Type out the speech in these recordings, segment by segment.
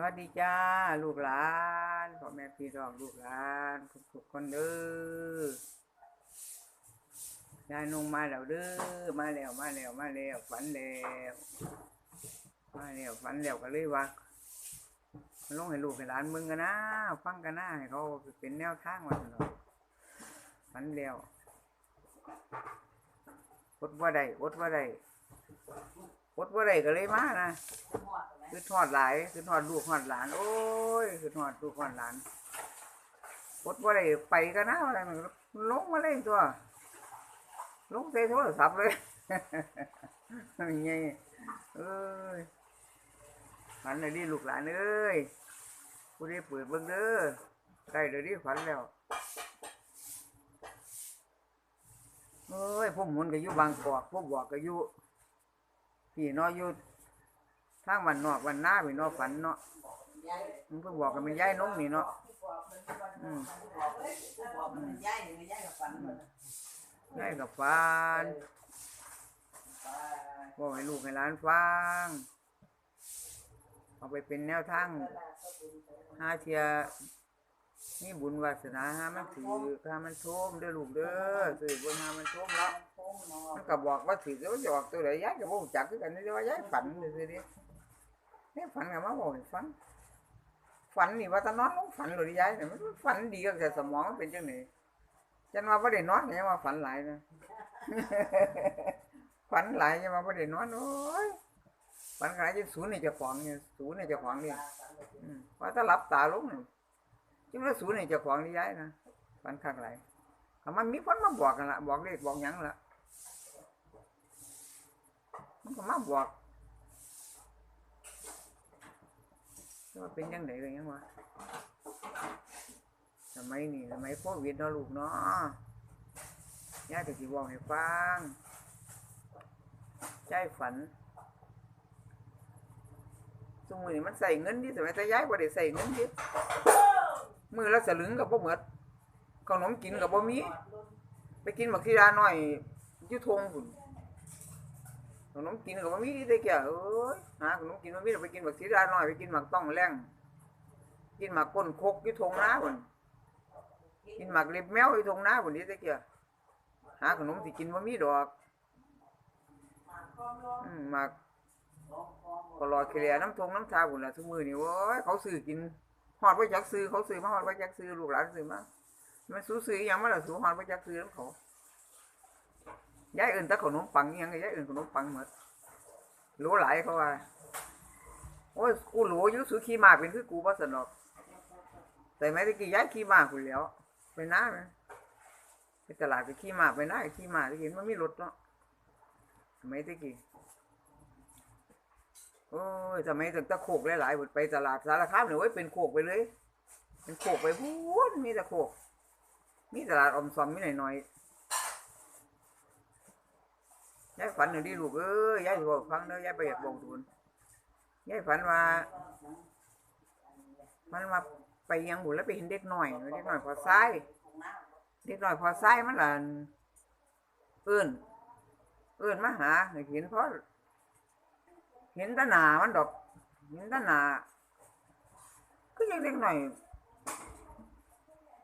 สวัสดีจ้า ลูกหลานพ่อแม่พี่น้องลูกหลานทุกๆคนเด้อยายนงมาแล้วเด้อมาแล้วมาแล้วมาแล้วฝันแล้วมาแล้วฝันแล้วก็เลยว่าลงให้ลูกให้หลานมึงกันนะฟังกันนะให้เขาเป็นแนวทางวันเนาะฝันแล้วอดว่าได้อดว่าได้อดว่าได้ก็เลยมานะ คือทอดหลายคือทอดลูกทอดหลาน โอ้ยคือทอดลูกทอดหลานปดว่าอะได้ไปกันนะอะไรมันลงมาเลยตัวลงใส่โทรศัพท์เลยไงเอ้ยฝันเลยดิลูกหลานเอ้ยผู้ได้เปิดเบิ่งเด้อใกล้เลยดิฝันแล้วเอ้ยพวกหมุนก็อยู่บางกอกพวกบอกก็อยู่พี่น้อยอยู่ ทางวันนอกวันหน้าไปเนาะฝันเนาะมันเพิ่งบอกกันเป็นย้ายนงนี่เนาะอืมย้ายกับฟันบอกให้ลูกให้หลานฟังเอาไปเป็นแนวทางหาเทียนี่บุญวาสนาหามันถือหามันโชมเด้อลูกเด้อสื่อบุญหามันโชมแล้วมันก็บอกว่าถือแล้วจะออกตัวไหนย้ายกับพวกจักคือกันนี่ว่าย้ายฝันเลยสิเดิเนี่ฝันกับมาบอกให้ฟังฝันนี่ว่าจะนอนฝันหรือย้ายเนี่ยมันฝันดีก็แต่สมองมันเป็นจังไหนจันว่าไม่ได้นอนเนี่ยว่าฝันหลายนะฝันหลายยังมาไม่ได้นอนโอ้ยฝันหลายจนศูนย์ในเจ้าของเนี่ยศูนย์ในเจ้าของเนี่ยว่าถ้าหลับตาลงเนี่ยจึงว่าศูนย์ในเจ้าของนี่ย้ายนะฝันข้างไหลายถ้ามันมีคนมาบอกกันละบอกเลขบอกยังละมันก็มาบอก ว่าเป็นยังไงเลยยังวะสมัยนี้สมัยโควิดเนาะลูกเนาะย่าก็สิบอกให้ฟัง ใจฝันสมือนี้มันใส่เงินดิสมัยแต่ย้ายบ่ได้ใส่เงินดิมือละสลึงกับบ่หมือดขนมกินกับบ่มี ไปกินบักทีดาหน้อยยู่ทงพุ่น ขนมกินกับบ่มีดิแต่แกเอ้ยหาขนมกินบ่มีแล้วไปกินบักทีดาหน้อยไปกินหมักต้องแรงกินหมักก้นคกยู่ทงน้าพุ่นกินหมักเล็บแมวยู่ทงน้าพุ่นดิแต่แกหาขนมสิกินบ่มีดอกอืมมากก็รอเคลียร์น้ำทงน้ำชาบุญละทุกมือนี่โว้ยเขาซื้อกินหอดไว้จักซื้อเขาซื้อมาหอดไว้จักซื้อลูกหลานซื้อมามันสู้ซื้ออหยังมาละสู้อหอดไว้จักซื้อแล้วเขา ย้ายอื่นแต่ขนมปังอิหยังก็ย้ายอื่นขนมปังหมดรู้หลายเขาว่าโอ้ยกูหลูยุสุขี่มาเป็นคือกูบ่สนอกแต่ไม่ได้กี่ย้ายขี่มาคุณแล้วไปน้าไหมไปตลาดไปขี่มาไปน้าขี่มาที่เห็นมันมีรถเนาะสมัยตะกี้โอ้ยสมัยตั้งต่โคกหลายๆหมดไปตลาดสารคามเนี่ยเว้ยเป็นโคกไปเลย เป็นโคกไปพูนมีแต่โคกมีตลาดอมซอมมีหน่อยหน่อยๆ ยายฝันหนึ่งดีลูกเอ้ยยายบอกฟังเด้อยายไปอยากบอกทุนยายฝันว่า มันมาไปยังบุญแล้วไปเห็นเด็กหน่อยเด็กหน่อยพอซ้ายเด็กหน่อยพอซ้ายมันหลานเอื้นเอิ้นมาหาเห็นเพราะเห็นตาหนามันดอก เห็นตาหนาก็ยังเด็กหน่อย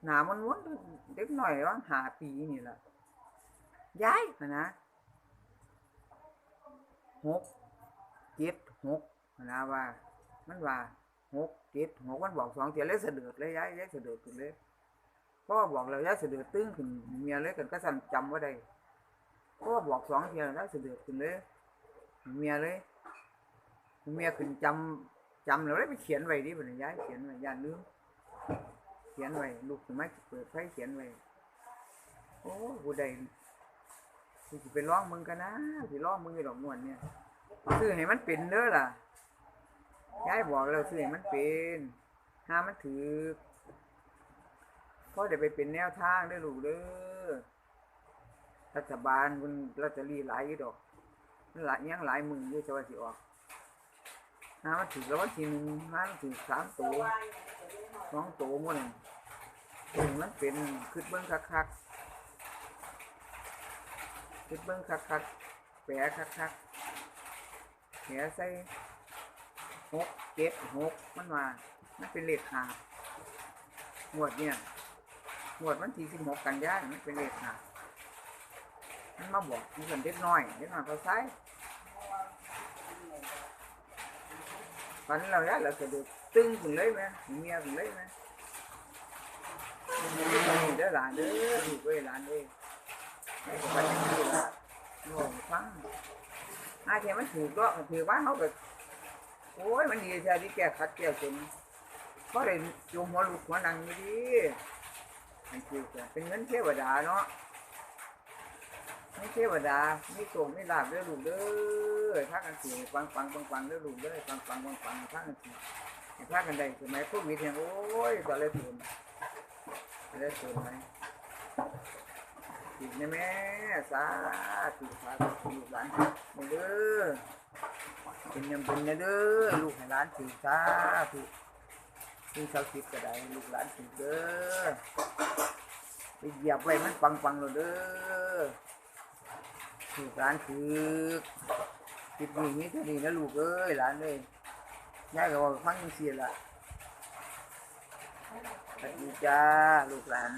หนามันม้วนเด็กหน่อยว่าหาปีนี่แหละย้ายนะ หกเจ็ดหกนะว่า มันว่าหกเจ็ดหกมันบอกสองเทียเลยเสด็จเลยย้ายย้ายเสด็จขึ้นเลยพ่อบอกแล้วย้ายเสด็จตึ้งขึ้นเมียเลยกันก็สั่นจำไว้ได้ก็บอกสองเทียแล้วเสด็จขึ้นเลยเมียเลยเมียขึ้นจำจำแล้วได้ไปเขียนไว้ดิบรรยายเขียนไว้ย่าลืมเขียนไว้ลูกถึงไม่เปิดไฟเขียนไว้โอ้กูได้ กูจะไปร้องมึงกันนะสิร้องมึงไอ้ดอกนวลเนี่ยซื้อให้มันเป็นเด้อล่ะยายบอกแล้วซื้อให้มันเป็นห้ามันถือพ่อเดี๋ยวไปเป็นแนวทางเด้อลูกเด้อรัฐบาลมันลอตเตอรี่หลายดอกมันหลายยังหลายหมื่นอยู่จะว่าสิออกห้ามันถือแล้ววันทีหนึ่งห้ามันถือสามตัวสองตัวมันถึงมันเป็นคืดเบิ้องคักๆ ดเบิ้งคักคักแปะคักคักแผลใส่หกเจ็ดหกมันมามันเป็นเลขหาหมวดเนี่ยหมวดวันที่สิบหกกันยายนมันเป็นเลขหามันมาบอกมันเป็นเล็กน้อยเล็กน้อยเขาใช้ฝันเราแล้วเราจะดูตึงถึงเลยไหมเมียถึงเลยไหมเด้อหลานเด้อลูกเอ้ยหลานเอ้ยให้กับมันดีละโง่ฟัง อาเทียมันถูกก็ถือว่าเขาก็โอ้ยมันดีแท้ที่แก้ขัดแก้จนเพราเลยโยมหัวลูกหัวนังไม่ดีมันคือเป็นเงินเทวดาเนาะไม่เทวดาไม่โกงไม่ลาบเด้อลูกเด้อถ้ากันสิฟังฟังฟังฟังเด้อลูกเด้อฟังฟังฟังฟังถ้ากันสิถ้ากันได้สมัยพวกมีเทียงโอ้ยตอนแรกตุนตอนแรกตุนไหม ติดนะแม่สาธุสาธุลูกหลานเด้อเป็นยังเป็นนะเด้อลูกให้หลานถือสาธุซึ่งชาวคิดก็ได้ลูกหลานถือเด้อไปเหยียบไว้มันฟังฟังเลยเด้อลูกหลานถือติดนี่นี่เท่านี้นะลูกเอ้ยหลานเอ้ยยายก็บอกฟังยังเสียละสวัสดีจ้าลูกหลาน